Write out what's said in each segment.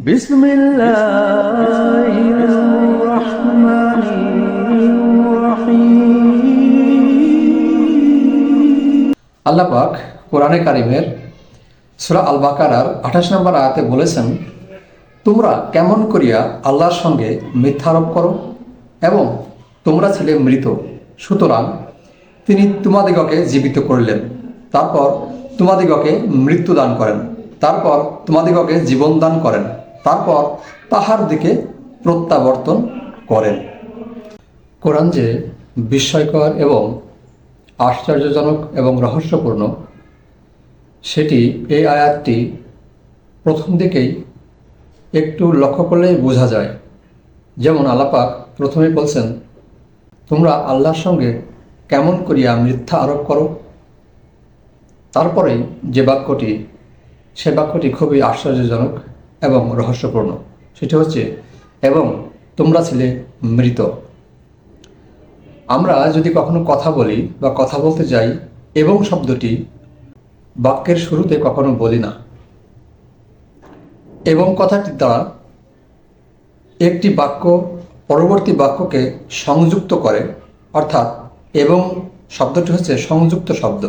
بسم الله الرحمن الرحيم আল্লাহ পাক কোরআনে কারিমের সুরা আল বাকারার আঠাশ নম্বর আয়াতে বলেছেন তোমরা কেমন করিয়া আল্লাহর সঙ্গে মিথ্যারোপ করো এবং তোমরা ছিলে মৃত সুতরাং তিনি তোমাদিগকে জীবিত করলেন তারপর তোমাদিগকে মৃত্যু দান করেন তারপর তোমাদিগকে জীবন দান করেন তারপর তাহার দিকে প্রত্যাবর্তন করেন। কোরআন যে বিস্ময়কর এবং আশ্চর্যজনক এবং রহস্যপূর্ণ, সেটি এই আয়াতটি প্রথম দিকেই একটু লক্ষ্য করলেই বোঝা যায়। যেমন আলাপাক প্রথমে বলছেন, তোমরা আল্লাহর সঙ্গে কেমন করিয়া মিথ্যা আরোপ করো? তারপরেই যে বাক্যটি, সে বাক্যটি খুবই আশ্চর্যজনক এবং রহস্যপূর্ণ। সেটি হচ্ছে, এবং তোমরা ছিলে মৃত। আমরা যদি কখনো কথা বলি বা কথা বলতে যাই, এবং শব্দটি বাক্যের শুরুতে কখনো বলি না। এবং কথাটি দ্বারা একটি বাক্য পরবর্তী বাক্যকে সংযুক্ত করে, অর্থাৎ এবং শব্দটি হচ্ছে সংযুক্ত শব্দ।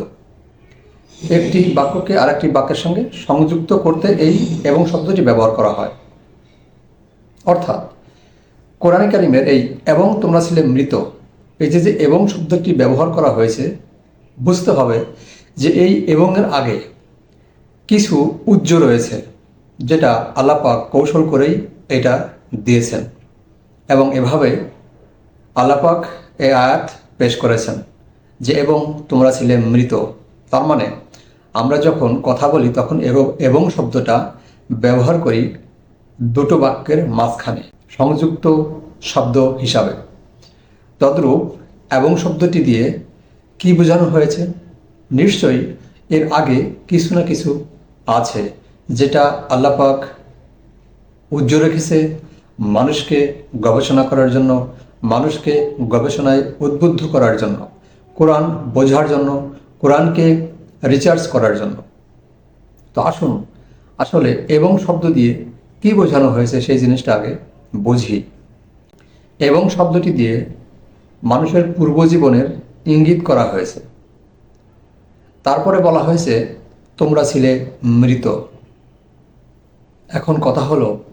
একটি বাক্যকে আরেকটি বাক্যের সঙ্গে সংযুক্ত করতে এই এবং শব্দটি ব্যবহার করা হয়। অর্থাৎ, কোরআন কারিমের এই এবং তোমরা ছিলে মৃত, এই যে যে এবং শব্দটি ব্যবহার করা হয়েছে, বুঝতে হবে যে এই এবংয়ের আগে কিছু উজ্জ রয়েছে, যেটা আল্লাপাক কৌশল করেই এটা দিয়েছেন এবং এভাবে আল্লাপাক এই আয়াত পেশ করেছেন যে এবং তোমরা ছিলে মৃত। তার মানে আমরা যখন কথা বলি তখন এবং- শব্দটা ব্যবহার করি দুটো বাক্যের মাঝখানে, সংযুক্ত শব্দ হিসাবে। তদ্রূপ এবং শব্দটি দিয়ে কি বোঝানো হয়েছে? নিশ্চয়ই এর আগে কিছু না কিছু আছে যেটা আল্লাপাক উজ্জ্ব রেখেছে মানুষকে গবেষণা করার জন্য, মানুষকে গবেষণায় উদ্বুদ্ধ করার জন্য, কোরআন বোঝার জন্য, কোরআনকে রিচার্জ করার জন্য। তো আসুন, আসলে এবং শব্দ দিয়ে কি বোঝানো হয়েছে সেই জিনিসটা আগে বুঝি। এবং শব্দটি দিয়ে মানুষের পূর্বজীবনের ইঙ্গিত করা হয়েছে। তারপরে বলা হয়েছে, তোমরা ছিলে মৃত। এখন কথা হলো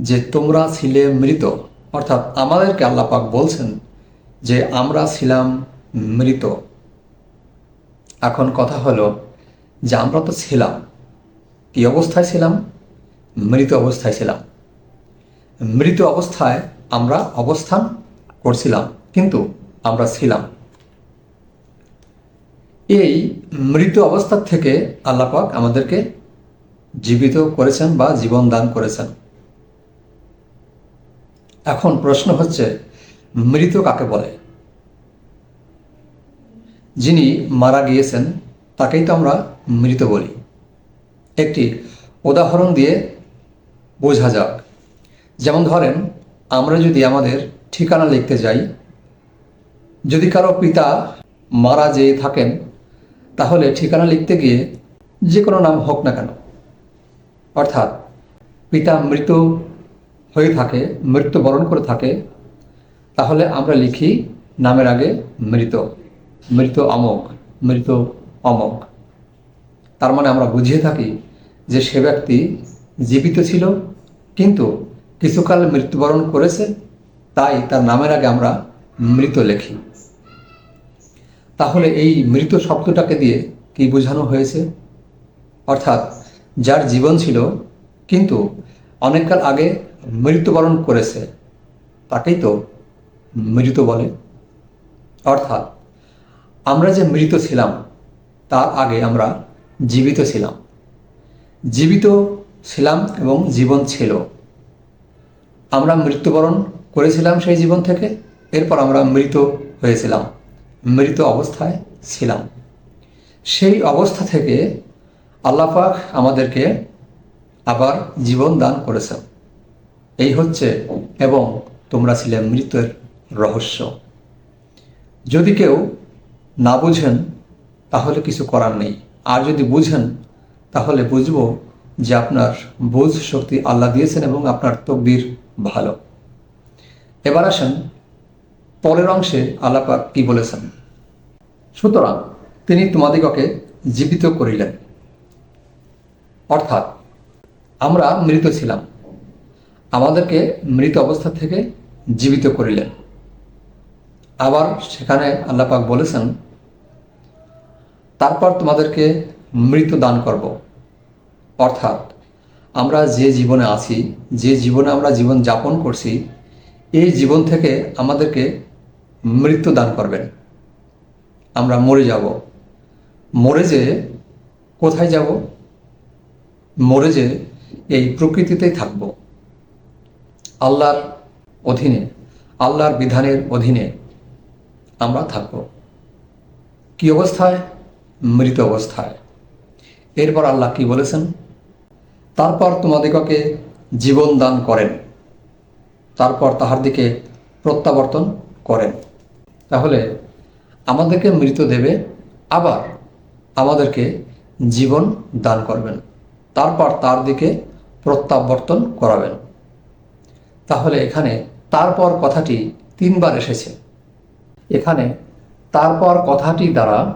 যে, তোমরা ছিলে মৃত। অর্থাৎ আমাদেরকে আল্লাপাক বলছেন যে, আমরা ছিলাম মৃত। এখন কথা হলো যে আমরা তো ছিলাম। কি অবস্থায় ছিলাম? মৃত অবস্থায় ছিলাম। মৃত অবস্থায় আমরা অবস্থান করছিলাম, কিন্তু আমরা ছিলাম। এই মৃত অবস্থা থেকে আল্লাপাক আমাদেরকে জীবিত করেছেন বা জীবন দান করেছেন। এখন প্রশ্ন হচ্ছে, মৃত কাকে বলে? যিনি মারা গিয়েছেন, তাকেই তো আমরা মৃত বলি। একটি উদাহরণ দিয়ে বোঝা যাক। যেমন ধরেন, আমরা যদি আমাদের ঠিকানা লিখতে যাই, যদি কারও পিতা মারা যেয়ে থাকেন, তাহলে ঠিকানা লিখতে গিয়ে যে কোনো নাম হোক না কেন। অর্থাৎ, পিতা মৃত হয়ে থাকে, মৃত্যুবরণ করে থাকে, তাহলে আমরা লিখি নামের আগে মৃত। মৃত অমক মৃত অমক তার মানে আমরা বুঝিয়ে থাকি যে সে ব্যক্তি জীবিত ছিল, কিন্তু কিছুকাল মৃত্যুবরণ করেছে, তাই তার নামের আগে আমরা মৃত লেখি। তাহলে এই মৃত শব্দটাকে দিয়ে কি বোঝানো হয়েছে? অর্থাৎ যার জীবন ছিল, কিন্তু অনেককাল আগে মৃত্যুবরণ করেছে, তাকেই তো মৃত বলে। অর্থাৎ আমরা যে মৃত ছিলাম, তার আগে আমরা জীবিত ছিলাম। জীবিত ছিলাম এবং জীবন ছিল। আমরা মৃত্যুবরণ করেছিলাম সেই জীবন থেকে, এরপর আমরা মৃত হয়েছিলাম, মৃত অবস্থায় ছিলাম। সেই অবস্থা থেকে আল্লাপাক আমাদেরকে আবার জীবন দান করেছেন। এই হচ্ছে এবং তোমরা ছিলে মৃতের রহস্য। যদি কেউ না বুঝেন, তাহলে কিছু করার নেই। আর যদি বুঝেন, তাহলে বুঝব যে আপনার বোঝ শক্তি আল্লাহ দিয়েছেন এবং আপনার তকদির ভালো। এবার আসেন পরের অংশে আল্লাপাক কি বলেছেন। সুতরাং তিনি তোমাদিগকে জীবিত করিলেন। অর্থাৎ আমরা মৃত ছিলাম। আমাদেরকে মৃত অবস্থা থেকে জীবিত করিলেন। আবার সেখানে আল্লাপাক বলেছেন তারপর তোমাদেরকে মৃত দান করব। অর্থাৎ, আমরা যে জীবনে আছি, যে জীবনে আমরা জীবন যাপন করছি, এই জীবন থেকে আমাদেরকে মৃত্যু দান করবেন। আমরা মরে যাব। মরে যে কোথায় যাব? মরে যে এই প্রকৃতিতেই থাকব। আল্লাহর অধীনে, আল্লাহর বিধানের অধীনে আমরা থাকব। কি অবস্থায়? মৃত অবস্থায়। এরপর আল্লাহ কি বলেছেন? তারপর তোমাদিগকে জীবন দান করেন। তারপর তাহার দিকে প্রত্যাবর্তন করেন। তাহলে আমাদেরকে মৃত দেবে, আবার আমাদেরকে জীবন দান করবেন। তারপর তার দিকে প্রত্যাবর্তন করাবেন। তাহলে এখানে তারপর কথাটি তিনবার এসেছে। এখানে তারপর কথাটি দ্বারা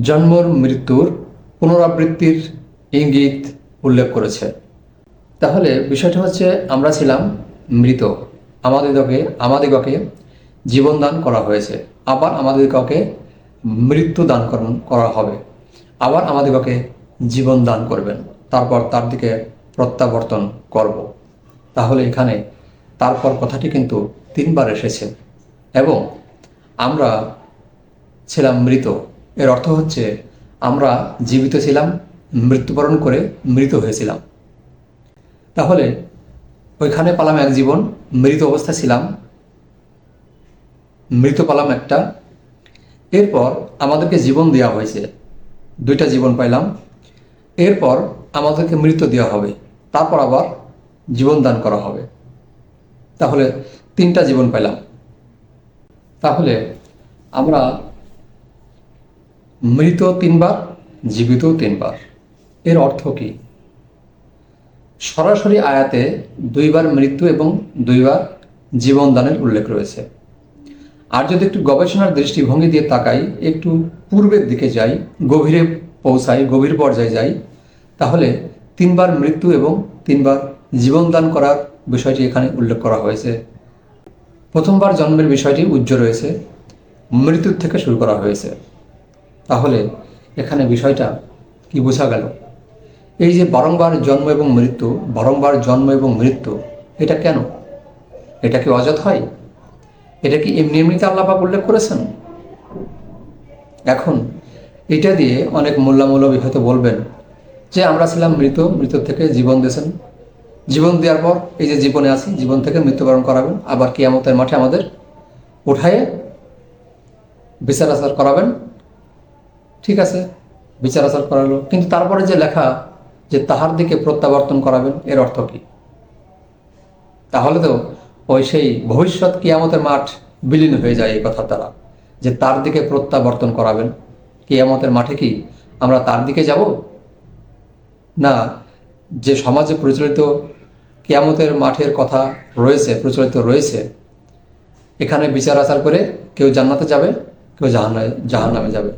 জন্মর মৃত্যুর পুনরাবৃত্তির ইঙ্গিত উল্লেখ করেছে। তাহলে বিষয়টা হচ্ছে, আমরা ছিলাম মৃত। আমাদিগকে আমাদিগকে জীবনদান করা হয়েছে। আবার আমাদিগকে মৃত্যু দান করা হবে। আবার আমাদিগকে জীবন দান করবেন। তারপর তার দিকে প্রত্যাবর্তন করব। তাহলে এখানে তারপর কথাটি কিন্তু তিনবার এসেছে। এবং আমরা ছিলাম মৃত। এর অর্থ হচ্ছে, আমরা জীবিত ছিলাম, মৃত্যুবরণ করে মৃত হয়েছিলাম। তাহলে, ওইখানে পালাম এক জীবন, মৃত অবস্থা ছিলাম, মৃত পালাম একটা। এরপর আমাদেরকে জীবন দেওয়া হয়েছে। দুইটা জীবন পাইলাম। এরপর আমাদেরকে মৃত্যু দেওয়া হবে। তারপর আবার জীবন দান করা হবে। তাহলে তিনটা জীবন পেলাম তাহলে আমরা মৃত তিনবার, জীবিত তিনবার। এর অর্থ কি? সরাসরি আয়াতে দুইবার মৃত্যু এবং দুইবার জীবনদানের উল্লেখ রয়েছে। আর যদি একটু গবেষণার দৃষ্টিভঙ্গি দিয়ে তাকাই, একটু পূর্বের দিকে যাই, গভীরে পৌঁছাই, গভীর পর্যায়ে যাই, তাহলে তিনবার মৃত্যু এবং তিনবার জীবনদান করার বিষয়টি এখানে উল্লেখ করা হয়েছে। প্রথমবার জন্মের বিষয়টি উজ্জ্ব রয়েছে মৃত্যুর থেকে শুরু করা হয়েছে। তাহলে এখানে বিষয়টা কি বোঝা গেল? এই যে বারংবার জন্ম এবং মৃত্যু, বারংবার জন্ম এবং মৃত্যু, এটা কেন? এটা কি অজাত হয়? এটা কি এমনি এমনিতে আল্লাপাক উল্লেখ করেছেন? এখন এটা দিয়ে অনেক মোল্লামৌলবী হয়তো বলবেন যে আমরা ছিলাম মৃত মৃত থেকে জীবন দিয়েছেন। জীবন দেওয়ার পর এই যে জীবনে আছি, জীবন থেকে মৃত্যুবরণ করাবেন। আবার কিয়ামতের মাঠে আমাদের উঠায়ে বিচার আচার করাবেন। ঠিক আছে, বিচার আচার করালো। কিন্তু তারপরে যে লেখা যে তাহার দিকে প্রত্যাবর্তন করাবেন, এর অর্থ কি? তাহলে তো ওই সেই ভবিষ্যৎ কিয়ামতের মাঠ বিলীন হয়ে যায় এই কথার দ্বারা, যে তার দিকে প্রত্যাবর্তন করাবেন। কিয়ামতের মাঠে কি আমরা তার দিকে যাব? না, যে সমাজে প্রচলিত কিয়ামতের মাঠের কথা রয়েছে, প্রচলিত রয়েছে, এখানে বিচার আচার করে কেউ জান্নাতে যাবে, কেউ জাহান জাহান নামে যাবে।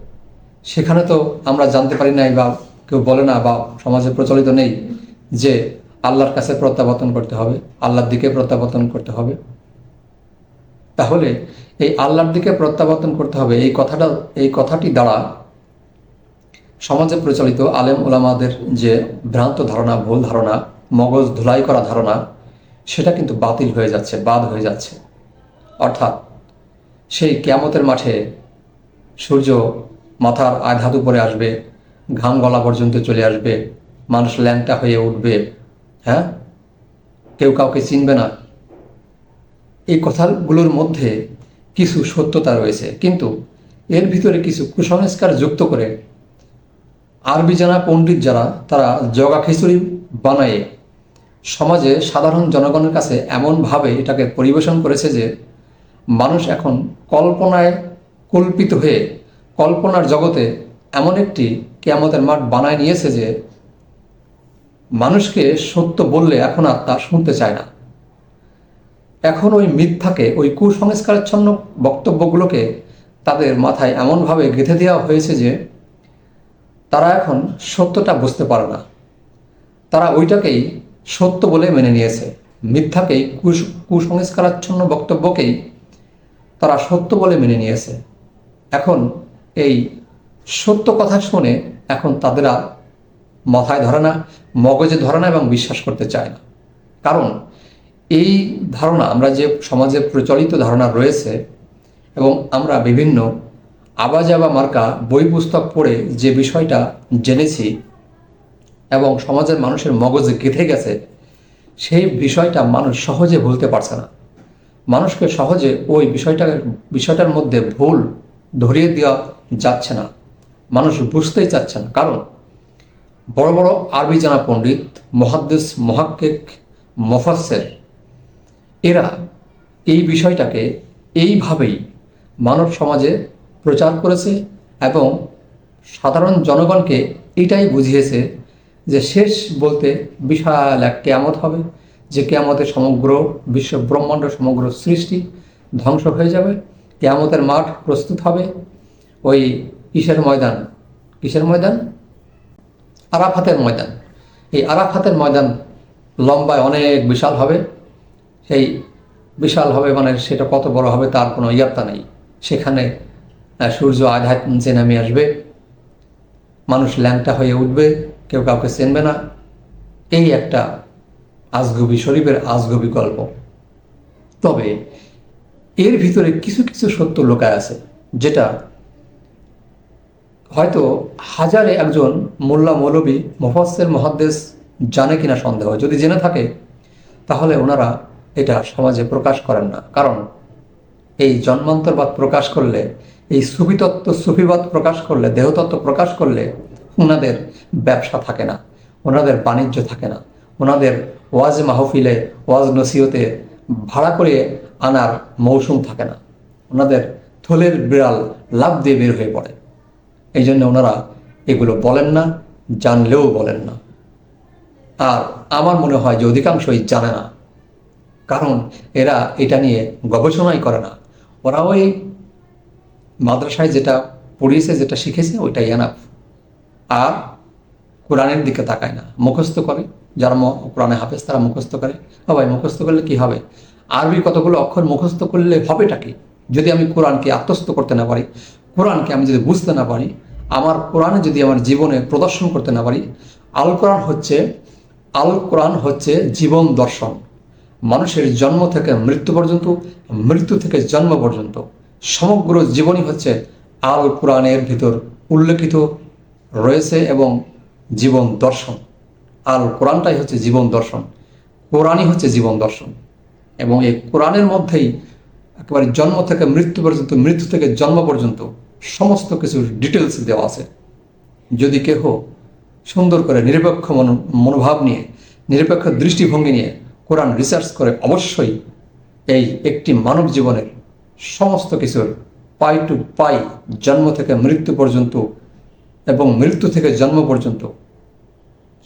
সেখানে তো আমরা জানতে পারি নাই বা কেউ বলে না বা সমাজে প্রচলিত নেই যে আল্লাহর কাছে প্রত্যাবর্তন করতে হবে, আল্লাহর দিকে প্রত্যাবর্তন করতে হবে। তাহলে এই আল্লাহর দিকে প্রত্যাবর্তন করতে হবে, এই কথাটা, এই কথাটি দ্বারা সমাজে প্রচলিত আলেম ওলামাদের যে ভ্রান্ত ধারণা, ভুল ধারণা, মগজ ধুলাই করা ধারণা, সেটা কিন্তু বাতিল হয়ে যাচ্ছে, বাদ হয়ে যাচ্ছে। অর্থাৎ সেই কেয়ামতের মাঠে সূর্য মাথার আঘাত উপরে আসবে, ঘাম গলা পর্যন্ত চলে আসবে, মানুষ ল্যাংটা হয়ে উঠবে হ্যাঁ? কেউ কাউকে চিনবে না। এই কথাগুলোর মধ্যে কিছু সত্যতা রয়েছে, কিন্তু এর ভিতরে কিছু কুসংস্কার যুক্ত করে আরবি জানা পণ্ডিত যারা, তারা জগা খিচুড়ি বানায়ে সমাজে সাধারণ জনগণের কাছে এমনভাবে এটাকে পরিবেশন করেছে যে, মানুষ এখন কল্পনায় কল্পিত হয়ে কল্পনার জগতে এমন একটি কেয়ামতের মাঠ বানায় নিয়েছে যে মানুষকে সত্য বললে এখন আর তা শুনতে চায় না। এখন ওই মিথ্যাকে, ওই কুসংস্কারাচ্ছন্ন বক্তব্যগুলোকে তাদের মাথায় এমনভাবে গেঁথে দেওয়া হয়েছে যে তারা এখন সত্যটা বুঝতে পারে না। তারা ওইটাকেই সত্য বলে মেনে নিয়েছে। মিথ্যাকেই, কুস- কুসংস্কারাচ্ছন্ন বক্তব্যকেই তারা সত্য বলে মেনে নিয়েছে। এখন এই সত্য কথা শুনে এখন তাদের মাথায় ধরে না, মগজে ধরে না এবং বিশ্বাস করতে চায় না। কারণ এই ধারণা, আমরা যে সমাজে প্রচলিত ধারণা রয়েছে এবং আমরা বিভিন্ন আবাজাবা মার্কা, বই পুস্তক পড়ে যে বিষয়টা জেনেছি এবং সমাজের মানুষের মগজে গেঁথে গেছে, সেই বিষয়টা মানুষ সহজে ভুলতে পারছে না। মানুষকে সহজে ওই বিষয়টার বিষয়টার মধ্যে ভুল ধরিয়ে দেওয়া যাচ্ছে না। মানুষ বুঝতেই চাচ্ছে না। কারণ বড় বড় আরবি জানা পণ্ডিত মহাদ্দেশ মহাক্কেক মফাসের এরা এই বিষয়টাকে এইভাবেই মানব সমাজে প্রচার করেছে এবং সাধারণ জনগণকে এটাই বুঝিয়েছে যে শেষ বলতে বিশাল এক কেয়ামত হবে, যে কেয়ামতের সমগ্র বিশ্ব ব্রহ্মাণ্ড, সমগ্র সৃষ্টি ধ্বংস হয়ে যাবে, কেয়ামতের মাঠ প্রস্তুত হবে। ওই কিসের ময়দান। কিসের ময়দান? আরাফাতের ময়দান। এই আরাফাতের ময়দান লম্বায় অনেক বিশাল হবে। সেই বিশাল হবে মানে সেটা কত বড় হবে তার কোনো ইয়াত্তা নেই। সেখানে সূর্য আঘাত নিচে নামে আসবে। মানুষ ল্যাংটা হয়ে উঠবে, কেউ কাউকে চেনবে না। এই একটা আজগবি শরীফের আজগবি গল্প। তবে এর ভিতরে কিছু কিছু সত্য লোকায় আছে, যেটা হয়তো হাজারে একজন মোল্লা মৌলবী, মুফাসসির মহাদ্দেশ জানে কিনা সন্দেহ। যদি জেনে থাকে, তাহলে ওনারা এটা সমাজে প্রকাশ করেন না। কারণ এই জন্মান্তরবাদ প্রকাশ করলে, এই সুফিতত্ত্ব, সুফিবাদ প্রকাশ করলে, দেহতত্ত্ব প্রকাশ করলে ওনাদের ব্যবসা থাকে না, ওনাদের বাণিজ্য থাকে না। ওনাদের ওয়াজ মাহফিলে, ওয়াজ নসিহতে ভাড়া করে আনার মৌসুম থাকে না। ওনাদের থলের বিড়াল লাভ দিয়ে বের হয়ে পড়ে। এই জন্য ওনারা এগুলো বলেন না, জানলেও বলেন না। আর আমার মনে হয় যে অধিকাংশই জানে না। কারণ এরা এটা নিয়ে গবেষণাই করে না। ওরা ওই মাদ্রাসায় যেটা পড়িয়েছে, যেটা শিখেছে, ওইটাই এনাফ আর কোরআনের দিকে তাকায় না। মুখস্থ করে। যারা কোরআনে হাফেজ, তারা মুখস্থ করে। ভাই, মুখস্থ করলে কি হবে? আরবি কতগুলো অক্ষর মুখস্থ করলে হবেটা কি? যদি আমি কোরআনকে আত্মস্থ করতে না পারি, কোরআনকে আমি যদি বুঝতে না পারি আমার কোরআনে যদি আমার জীবনে প্রদর্শন করতে না পারি, আল কোরআন হচ্ছে, আল কোরআন হচ্ছে জীবন দর্শন। মানুষের জন্ম থেকে মৃত্যু পর্যন্ত, মৃত্যু থেকে জন্ম পর্যন্ত। সমগ্র জীবনই হচ্ছে আল কোরআনের ভিতর উল্লেখিত, রয়েছে এবং জীবন দর্শন। আল কোরআনটাই হচ্ছে জীবন দর্শন। কোরআনই হচ্ছে জীবন দর্শন। এবং এই কোরআনের মধ্যেই একেবারে জন্ম থেকে মৃত্যু পর্যন্ত, মৃত্যু থেকে জন্ম পর্যন্ত সমস্ত কিছুর ডিটেলস দেওয়া আছে। যদি কেহ সুন্দর করে নিরপেক্ষ মন, মনোভাব নিয়ে, নিরপেক্ষ দৃষ্টিভঙ্গি নিয়ে কোরআন রিসার্চ করে, অবশ্যই এই একটি মানব জীবনের সমস্ত কিছুর পাই টু পাই জন্ম থেকে মৃত্যু পর্যন্ত এবং মৃত্যু থেকে জন্ম পর্যন্ত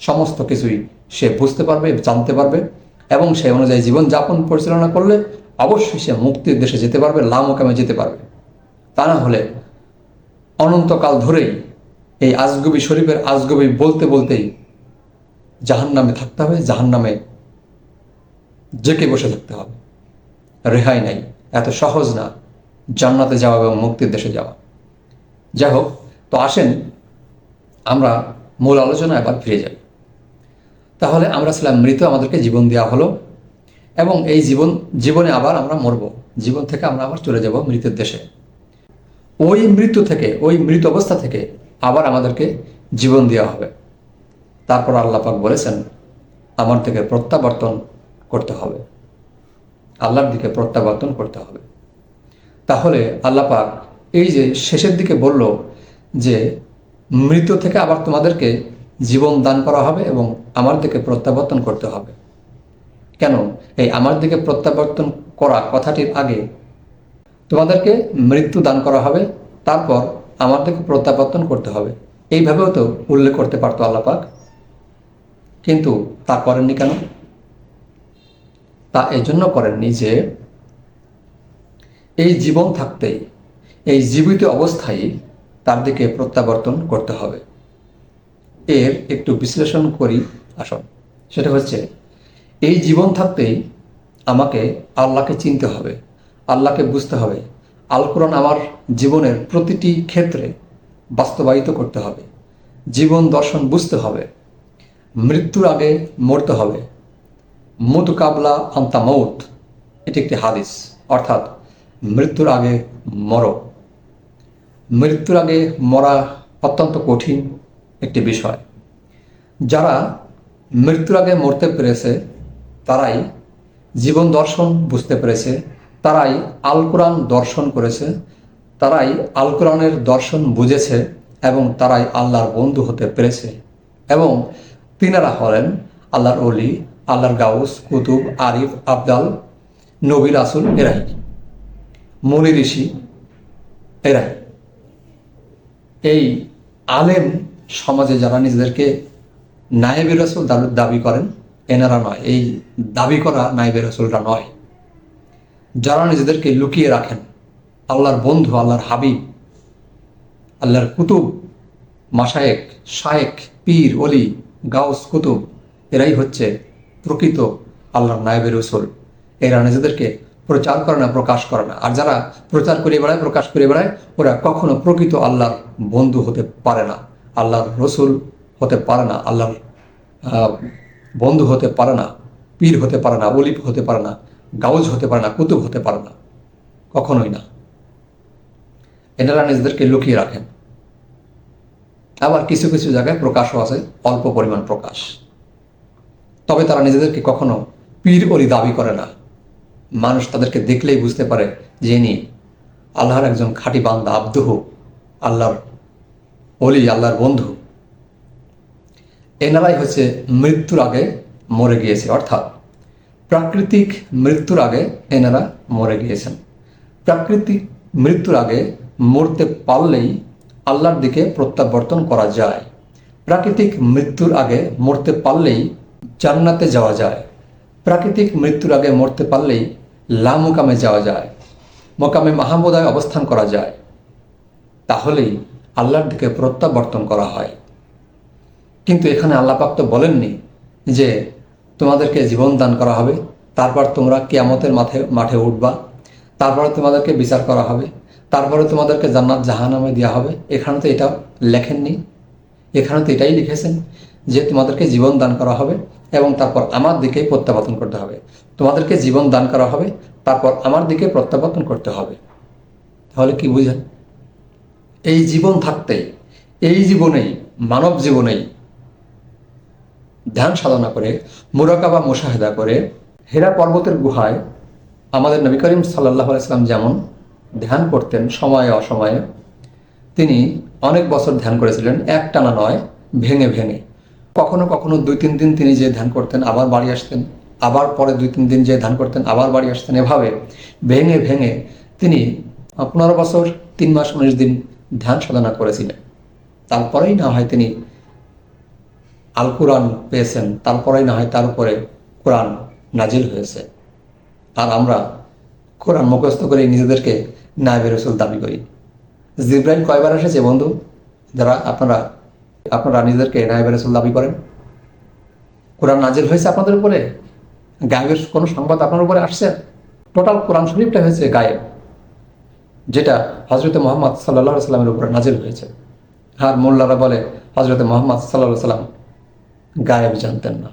সমস্ত কিছুই সে বুঝতে পারবে, জানতে পারবে এবং সেই অনুযায়ী জীবনযাপন পরিচালনা করলে অবশ্যই সে মুক্তির দেশে যেতে পারবে, লামকামে যেতে পারবে। তা না হলে অনন্তকাল ধরেই এই আজগবি শরীফের আজগবি বলতে বলতেই জাহান নামে থাকতে হবে জাহান নামে জেকে বসে থাকতে হবে। রেহাই নাই, এত সহজ না, জান্নাতে যাওয়া এবং মুক্তির দেশে যাওয়া। যাই হোক, তো আসেন, আমরা মূল আলোচনা এবার ফিরে যাই। তাহলে আমরা ছিলাম মৃত, আমাদেরকে জীবন দেওয়া হলো, এবং এই জীবন, জীবনে আবার আমরা মরব। জীবন থেকে আমরা আবার চলে যাব মৃতের দেশে। ওই মৃত্যু থেকে, ওই মৃত অবস্থা থেকে আবার আমাদেরকে জীবন দেওয়া হবে। তারপর আল্লাহ পাক বলেছেন, আমার থেকে প্রত্যাবর্তন করতে হবে। আল্লাহর দিকে প্রত্যাবর্তন করতে হবে। তাহলে আল্লাহ পাক এই যে শেষের দিকে বলল যে মৃত থেকে আবার তোমাদেরকে জীবন দান করা হবে এবং আমার দিকে প্রত্যাবর্তন করতে হবে। কেন? এই আমার দিকে প্রত্যাবর্তন করা কথাটির আগে তোমাদেরকে মৃত্যু দান করা হবে, তারপর আমার দিকে প্রত্যাবর্তন করতে হবে। এইভাবেও তো উল্লেখ করতে পারতো আল্লাপাক কিন্তু তা করেননি কেন? তা এজন্য করেননি যে, এই জীবন থাকতেই, এই জীবিত অবস্থায় তার দিকে প্রত্যাবর্তন করতে হবে। এর একটু বিশ্লেষণ করি, আসুন। সেটা হচ্ছে, এই জীবন থাকতেই আমাকে আল্লাহকে চিনতে হবে। আল্লাহকে বুঝতে হবে। আল কোরআন আমার জীবনের প্রতিটি ক্ষেত্রে বাস্তবায়িত করতে হবে। জীবন দর্শন বুঝতে হবে। মৃত্যুর আগে মরতে হবে। মুদ কাবলা আন্তা মৌত। এটি একটি হাদিস। অর্থাৎ মৃত্যুর আগে মর। মৃত্যুর আগে মরা অত্যন্ত কঠিন একটি বিষয়। যারা মৃত্যুর আগে মরতে পেরেছে, তারাই জীবন দর্শন বুঝতে পেরেছে তারাই আল কোরআন দর্শন করেছে, তারাই আল কোরআনের দর্শন বুঝেছে এবং তারাই আল্লাহর বন্ধু হতে পেরেছে। এবং তিনারা হলেন আল্লাহর অলি আল্লাহর গাউস, কুতুব, আরিফ আবদাল নবী রাসুল এরাই। মনি ঋষি এরাই। এই আলেম সমাজে যারা নিজেদেরকে নায়েবে রসুল দাবি- দাবি করেন, এনারা নয়। এই দাবি করা নায়েবে রসুলরা নয়। যারা নিজেদেরকে লুকিয়ে রাখেন, আল্লাহর বন্ধু, আল্লাহর হাবিব, আল্লাহর কুতুব মাসায়েক শায়েক পীর অলি গাউস, কুতুব, এরাই হচ্ছে প্রকৃত আল্লাহর নায়েবে রসুল। এরা নিজেদেরকে প্রচার করে না, প্রকাশ করে না। আর যারা প্রচার করে বেড়ায়, প্রকাশ করে বেড়ায়, ওরা কখনো প্রকৃত আল্লাহর বন্ধু হতে পারে না। আল্লাহর রসুল হতে পারে না, আল্লাহর বন্ধু হতে পারে না, পীর হতে পারে না অলিপ হতে পারে না। গাউজ হতে পারে না, কুতুব হতে পারে না, কখনোই না। এনারা নিজেদেরকে লুকিয়ে রাখেন। আবার কিছু কিছু জায়গায় প্রকাশও আছে, অল্প পরিমাণ প্রকাশ। তবে তারা নিজেদেরকে কখনো পীর অলি দাবি করে না। মানুষ তাদেরকে দেখলেই বুঝতে পারে যে ইনি আল্লাহর একজন খাঁটি বান্দা, আব্দুহু, আল্লাহর অলি আল্লাহর বন্ধু। এনারাই হচ্ছে মৃত্যুর আগে মরে গিয়েছে, অর্থাৎ প্রাকৃতিক মৃত্যুর আগে এনারা মরে গিয়েছেন। প্রাকৃতিক মৃত্যুর আগে মরতে পারলেই আল্লাহর দিকে প্রত্যাবর্তন করা যায়। প্রাকৃতিক মৃত্যুর আগে মরতে পারলেই জান্নাতে যাওয়া যায়। প্রাকৃতিক মৃত্যুর আগে মরতে পারলেই লা মোকামে যাওয়া যায়। মোকামে মাহমুদায় অবস্থান করা যায়। তাহলেই আল্লাহর দিকে প্রত্যাবর্তন করা হয়। কিন্তু এখানে আল্লাপাক তো বলেননি যে তোমাদেরকে জীবন দান করা হবে। তারপর তোমরা কিয়ামতের মাঠে মাঠে উঠবা। তারপরে তোমাদেরকে বিচার করা হবে। তারপরে তোমাদেরকে জান্নাত জাহানামে দেওয়া হবে। এখানে তো এটা লেখেননি। এখানে তো এটাই লিখেছেন যে তোমাদেরকে জীবন দান করা হবে এবং তারপর আমার দিকেই প্রত্যাবর্তন করতে হবে। তোমাদেরকে জীবন দান করা হবে, তারপর আমার দিকে প্রত্যাবর্তন করতে হবে। তাহলে কি বুঝেন? এই জীবন থাকতেই, এই জীবনেই, মানব জীবনেই ধ্যান সাধনা করে, মুরাকাবা মোশাহেদা করে, হেরা পর্বতের গুহায় আমাদের নবী করিম সাল্লাহ ইসলাম যেমন ধ্যান করতেন সময়ে অসময়ে, তিনি অনেক বছর ধ্যান করেছিলেন এক টানা নয়, ভেঙে ভেঙে। কখনো কখনো দুই তিন দিন তিনি যে ধ্যান করতেন, আবার বাড়ি আসতেন, আবার পরে দুই তিন দিন যে ধ্যান করতেন, আবার বাড়ি আসতেন, এভাবে ভেঙে ভেঙে তিনি পনেরো বছর, তিন মাস, উনিশ দিন ধ্যান সাধনা করেছিলেন। তারপরেই না হয় তিনি আল কোরআন পেয়েছেন, তারপরেই না হয় তার উপরে কোরআন নাজিল হয়েছে। আর আমরা কোরআন মুখস্থ করে নিজেদেরকে নায়বের রসুল দাবি করি। জিব্রাইল কয়বার এসেছে বন্ধু? যারা আপনারা আপনারা নিজেদেরকে নায়বের রসুল দাবি করেন? কোরআন নাজিল হয়েছে আপনাদের উপরে? গায়েবের কোনো সংবাদ আপনার উপরে আসছে? টোটাল কোরআন শরীফটা হয়েছে গায়েব, যেটা হজরতে মোহাম্মদ সাল্লাহ সাল্লামের উপরে নাজিল হয়েছে। আর মোল্লারা বলে হজরতে মোহাম্মদ সাল্লাহ সাল্লাম গায়েব জানতেন না।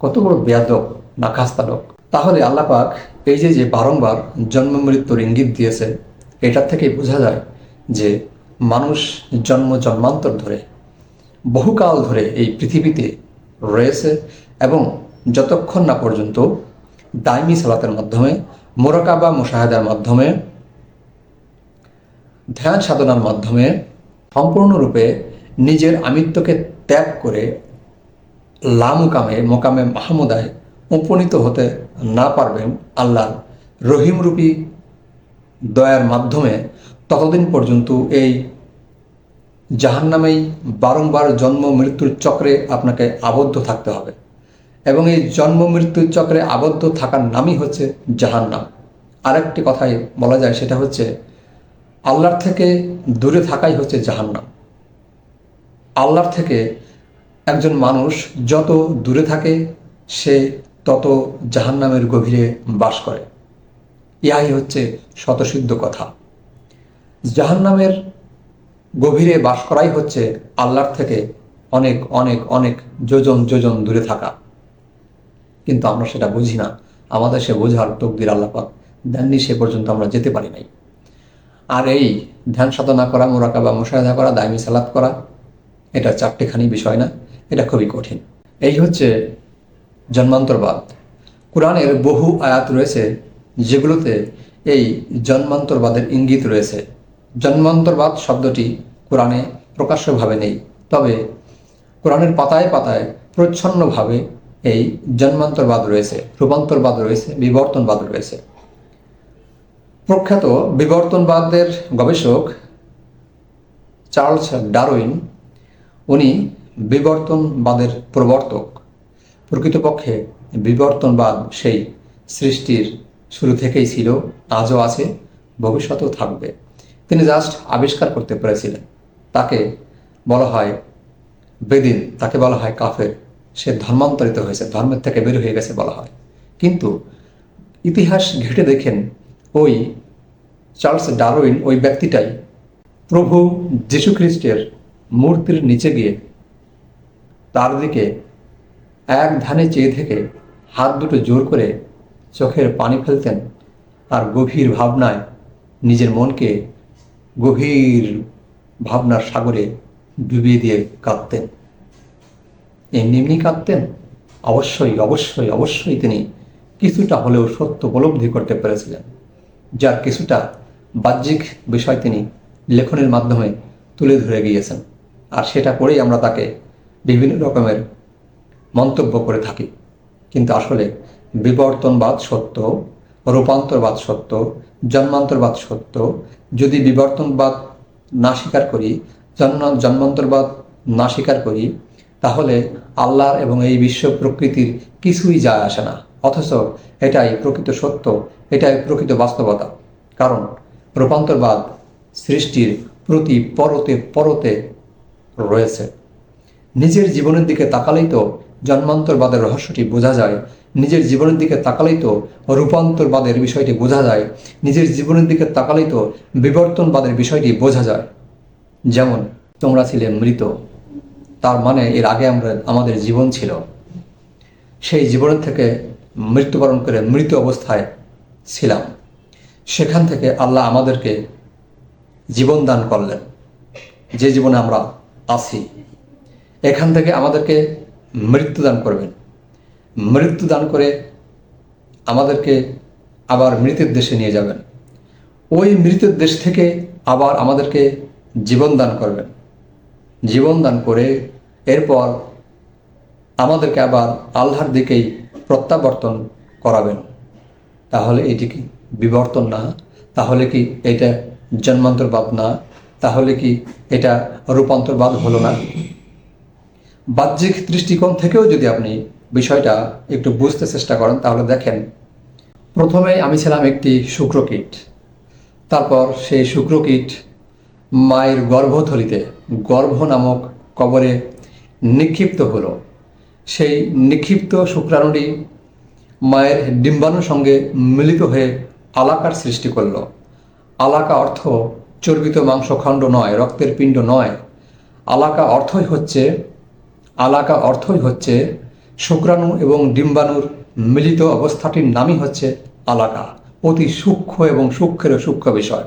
কত বড় বেয়াদব নাকাস্তা লোক তাহলে আল্লাপাক এই যে যে বারংবার জন্ম মৃত্যুর ইঙ্গিত দিয়েছে এটার থেকেই বোঝা যায় যে মানুষ জন্ম জন্মান্তর ধরে, বহুকাল ধরে এই পৃথিবীতে রয়েছে এবং যতক্ষণ না পর্যন্ত দায়মি সালাতের মাধ্যমে, মোরাকাবা মুশাহেদার মাধ্যমে, ধ্যান সাধনার মাধ্যমে সম্পূর্ণরূপে নিজের আমিত্বকে ত্যাগ করে লামুকামে, মোকামে মাহমুদায় উপনীত হতে না পারবেন আল্লাহ রহিমরূপী দয়ার মাধ্যমে, ততদিন পর্যন্ত এই জাহান্নামেই বারংবার জন্ম মৃত্যুর চক্রে আপনাকে আবদ্ধ থাকতে হবে। এবং এই জন্ম মৃত্যুর চক্রে আবদ্ধ থাকার নামই হচ্ছে জাহান্নাম। আরেকটি কথাই বলা যায়, সেটা হচ্ছে আল্লাহর থেকে দূরে থাকাই হচ্ছে জাহান্নাম। আল্লাহর থেকে একজন মানুষ যত দূরে থাকে, সে তত জাহান্নামের গভীরে বাস করে। ইহাই হচ্ছে শতসিদ্ধ কথা। জাহান্নামের গভীরে বাস করাই হচ্ছে আল্লাহর থেকে অনেক অনেক অনেক যোজন যোজন দূরে থাকা। কিন্তু আমরা সেটা বুঝি না। আমাদের সে বোঝার তকদির আল্লাপাক দেননি, সে পর্যন্ত আমরা যেতে পারি নাই। আর এই ধ্যান সাধনা করা, মোরাকাবা, মুশাহেদা করা, দায়মি সালাত করা, এটা চারটেখানি বিষয় না। এটা খুবই কঠিন। এই হচ্ছে জন্মান্তরবাদ। কোরআনের বহু আয়াত রয়েছে যেগুলোতে এই জন্মান্তরবাদের ইঙ্গিত রয়েছে। জন্মান্তরবাদ শব্দটি কোরআনে প্রকাশ্যভাবে নেই, তবে কোরআনের পাতায় পাতায় প্রচ্ছন্নভাবে এই জন্মান্তরবাদ রয়েছে, রূপান্তরবাদ রয়েছে, বিবর্তনবাদ রয়েছে। প্রখ্যাত বিবর্তনবাদের গবেষক চার্লস ডারউইন, উনি বিবর্তনবাদের প্রবর্তক। প্রকৃতপক্ষে বিবর্তনবাদ সেই সৃষ্টির শুরু থেকেই ছিল, আজও আছে, ভবিষ্যতেও থাকবে। তিনি জাস্ট আবিষ্কার করতে পেরেছিলেন। তাকে বলা হয় বেদিন, তাকে বলা হয় কাফের। সে ধর্মান্তরিত হয়েছে, ধর্মের থেকে বের হয়ে গেছে বলা হয়। কিন্তু ইতিহাস ঘেটে দেখেন ওই চার্লস ডারউইন ওই ব্যক্তিটাই প্রভু যীশু খ্রিস্টের মূর্তির নিচে গিয়ে তার দিকে এক ধানে চেয়ে থেকে হাত দুটো জোর করে চোখের পানি ফেলতেন। আর গভীর ভাবনায় নিজের মনকে গভীর ভাবনার সাগরে ডুবিয়ে দিয়ে কাঁদতেন। এমনি এমনি কাঁদতেন। অবশ্যই অবশ্যই অবশ্যই তিনি কিছুটা হলেও সত্য উপলব্ধি করতে পেরেছিলেন। যার কিছুটা বাহ্যিক বিষয় তিনি লেখনের মাধ্যমে তুলে ধরে গিয়েছেন। আর সেটা পড়েই আমরা তাকে বিভিন্ন রকমের মন্তব্য করে থাকি। কিন্তু আসলে বিবর্তনবাদ সত্য, রূপান্তরবাদ সত্য, জন্মান্তরবাদ সত্য, যদি বিবর্তনবাদ না স্বীকার করি, জন্ম, জন্মান্তরবাদ না স্বীকার করি, তাহলে আল্লাহর এবং এই বিশ্ব প্রকৃতির কিছুই যায় আসে না। অথচ এটাই প্রকৃত সত্য, এটাই প্রকৃত বাস্তবতা। কারণ রূপান্তরবাদ সৃষ্টির প্রতি পরতে পরতে রয়েছে। নিজের জীবনের দিকে তাকালেই তো জন্মান্তরবাদের রহস্যটি বোঝা যায়। নিজের জীবনের দিকে তাকালেই তো রূপান্তরবাদের বিষয়টি বোঝা যায়। নিজের জীবনের দিকে তাকালেই তো বিবর্তনবাদের বিষয়টি বোঝা যায়। যেমন, তোমরা ছিলে মৃত। তার মানে এর আগে আমরা, আমাদের জীবন ছিল। সেই জীবনের থেকে মৃত্যুবরণ করে মৃত অবস্থায় ছিলাম। সেখান থেকে আল্লাহ আমাদেরকে জীবন দান করলেন। যে জীবনে আমরা আছি এখান থেকে আমাদেরকে মৃত্যু দান করবেন। মৃত্যু দান করে আমাদেরকে আবার মৃতের দেশে নিয়ে যাবেন। ওই মৃতের দেশ থেকে আবার আমাদেরকে জীবন দান করবেন। জীবন দান করে এরপর আমাদেরকে আবার আল্লাহর দিকেই প্রত্যাবর্তন করাবেন। তাহলে এটি কি বিবর্তন না? তাহলে কি এটা জন্মান্তরবাদ না? তাহলে কি এটা রূপান্তরবাদ হলো না? বাহ্যিক দৃষ্টিকোণ থেকেও যদি আপনি বিষয়টা একটু বুঝতে চেষ্টা করেন, তাহলে দেখেন, প্রথমে আমি ছিলাম একটি শুক্রকীট তারপর সেই শুক্রকীট মায়ের গর্ভথলিতে, গর্ভ নামক কবরে নিক্ষিপ্ত হলো। সেই নিক্ষিপ্ত শুক্রাণুটি মায়ের ডিম্বাণুর সঙ্গে মিলিত হয়ে আলাকার সৃষ্টি করল। আলাকা অর্থ চর্বিত মাংসখণ্ড নয়, রক্তের পিণ্ড নয়। আলাকা অর্থই হচ্ছে আলাকা অর্থই হচ্ছে শুক্রাণু এবং ডিম্বাণুর মিলিত অবস্থাটির নামই হচ্ছে আলাকা। অতি সূক্ষ্ম এবং সূক্ষ্মেরও সূক্ষ্ম বিষয়।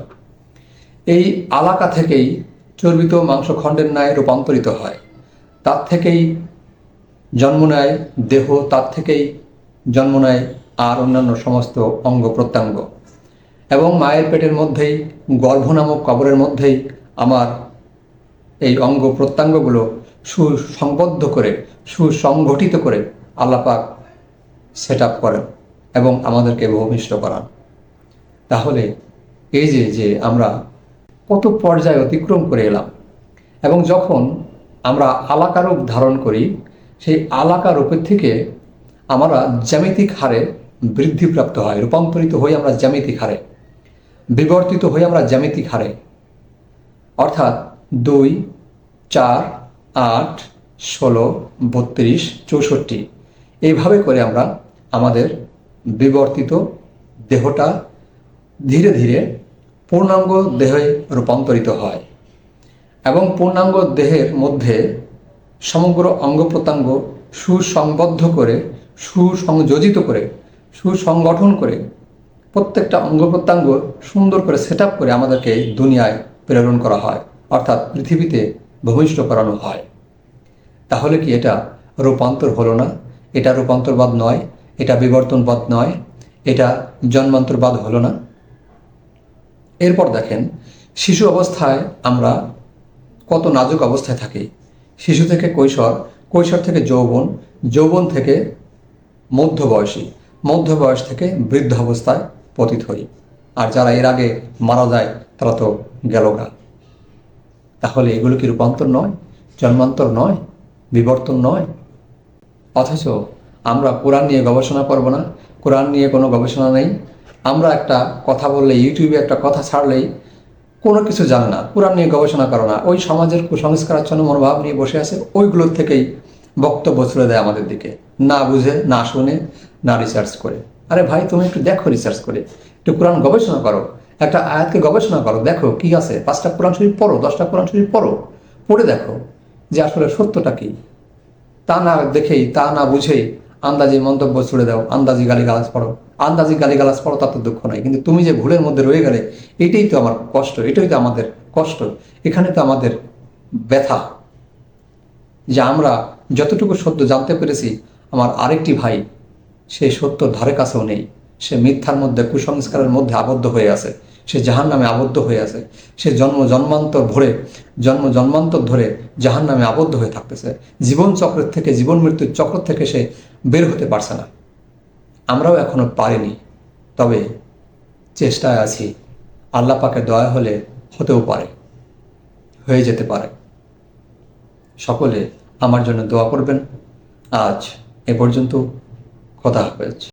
এই আলাকা থেকেই চর্বিত মাংসখণ্ডের ন্যায় রূপান্তরিত হয়। তার থেকেই জন্ম নেয় দেহ, তার থেকেই জন্ম নেয় আর অন্যান্য সমস্ত অঙ্গ প্রত্যঙ্গ। এবং মায়ের পেটের মধ্যেই, গর্ভ নামক কবরের মধ্যেই আমার এই অঙ্গ প্রত্যঙ্গগুলো সুসংবদ্ধ করে, সুসংগঠিত করে আল্লাপাক সেট আপ করেন এবং আমাদেরকে ভূমিষ্ঠ করান। তাহলে এই যে যে আমরা কত পর্যায়ে অতিক্রম করে এলাম এবং যখন আমরা আলাকা রূপ ধারণ করি, সেই আলাকা রূপের থেকে আমরা জ্যামিতিক হারে বৃদ্ধিপ্রাপ্ত হয়, রূপান্তরিত হই আমরা জ্যামিতিক হারে, বিবর্তিত হই আমরা জ্যামিতিক হারে। অর্থাৎ দুই, চার আট, ষোলো, বত্রিশ, চৌষট্টি। এইভাবে করে আমরা আমাদের বিবর্তিত দেহটা ধীরে ধীরে পূর্ণাঙ্গ দেহে রূপান্তরিত হয় এবং পূর্ণাঙ্গ দেহের মধ্যে সমগ্র অঙ্গ প্রত্যঙ্গ সুসংবদ্ধ করে, সুসংযোজিত করে, সুসংগঠন করে, প্রত্যেকটা অঙ্গ প্রত্যঙ্গ সুন্দর করে সেট করে আমাদেরকে দুনিয়ায় প্রেরণ করা হয়। অর্থাৎ পৃথিবীতে ভূমিষ্ঠ করানো হয়। তাহলে কি এটা রূপান্তর হলো না? এটা রূপান্তরবাদ নয়, এটা বিবর্তনবাদ নয়, এটা জন্মান্তরবাদ হলো না। এরপর দেখেন, শিশু অবস্থায় আমরা কত নাজুক অবস্থায় থাকি। শিশু থেকে কৈশোর কৈশোর থেকে যৌবন যৌবন থেকে মধ্য বয়সী মধ্য বয়স থেকে বৃদ্ধ অবস্থায় পতিত হই। আর যারা এর আগে মারা যায়, তারা তো গেল গা। তাহলে এগুলো কি রূপান্তর নয়? জন্মান্তর নয়? বিবর্তন নয়? অথচ আমরা কোরআন নিয়ে গবেষণা করব না। কোরআন নিয়ে কোনো গবেষণা নেই। আমরা একটা কথা বললে, ইউটিউবে একটা কথা ছাড়লেই কোনো কিছু জানে না। কোরআন নিয়ে গবেষণা করো না। ওই সমাজের কুসংস্কারাচ্ছন্ন মনোভাব নিয়ে বসে আছে, ওইগুলোর থেকেই বক্তব্য ছুড়ে দেয় আমাদের দিকে। না বুঝে, না শুনে, না রিসার্চ করে। আরে ভাই, তুমি একটু দেখো রিসার্চ করে। একটু কোরআন গবেষণা করো। একটা আয়াতকে গবেষণা করো, দেখো কি আছে। পাঁচটা কোরআন শরীফ পড়ো, দশটা কোরআন শরীফ পড়ো, পড়ে দেখো যে আসলে সত্যটা কি। তা না দেখেই, তা না বুঝেই আন্দাজি মন্তব্য ছুড়ে দাও, আন্দাজি গালিগালাজ পড়ো। আন্দাজি গালিগালাজ পড়ো তার তো দুঃখ নাই। কিন্তু তুমি যে ভুলের মধ্যে রয়ে গেলে, এটাই তো আমার কষ্ট, এটাই তো আমাদের কষ্ট, এখানে তো আমাদের ব্যথা। যে আমরা যতটুকু সত্য জানতে পেরেছি, আমার আরেকটি ভাই, সে সত্য ধারে কাছেও নেই। সে মিথ্যার মধ্যে, কুসংস্কারের মধ্যে আবদ্ধ হয়ে আছে। সে জাহান নামে আবদ্ধ হয়ে আছে। সে জন্ম জন্মান্তর ভরে, জন্ম জন্মান্তর ধরে জাহান নামে আবদ্ধ হয়ে থাকতেছে। জীবন চক্রের থেকে, জীবন মৃত্যুর চক্র থেকে সে বের হতে পারছে না। আমরাও এখনও পারিনি, তবে চেষ্টায় আছি। আল্লাহ পাকে দয়া হলে হতেও পারে, হয়ে যেতে পারে। সকলে আমার জন্য দোয়া করবেন। আজ এ পর্যন্ত কথা হাফেজ।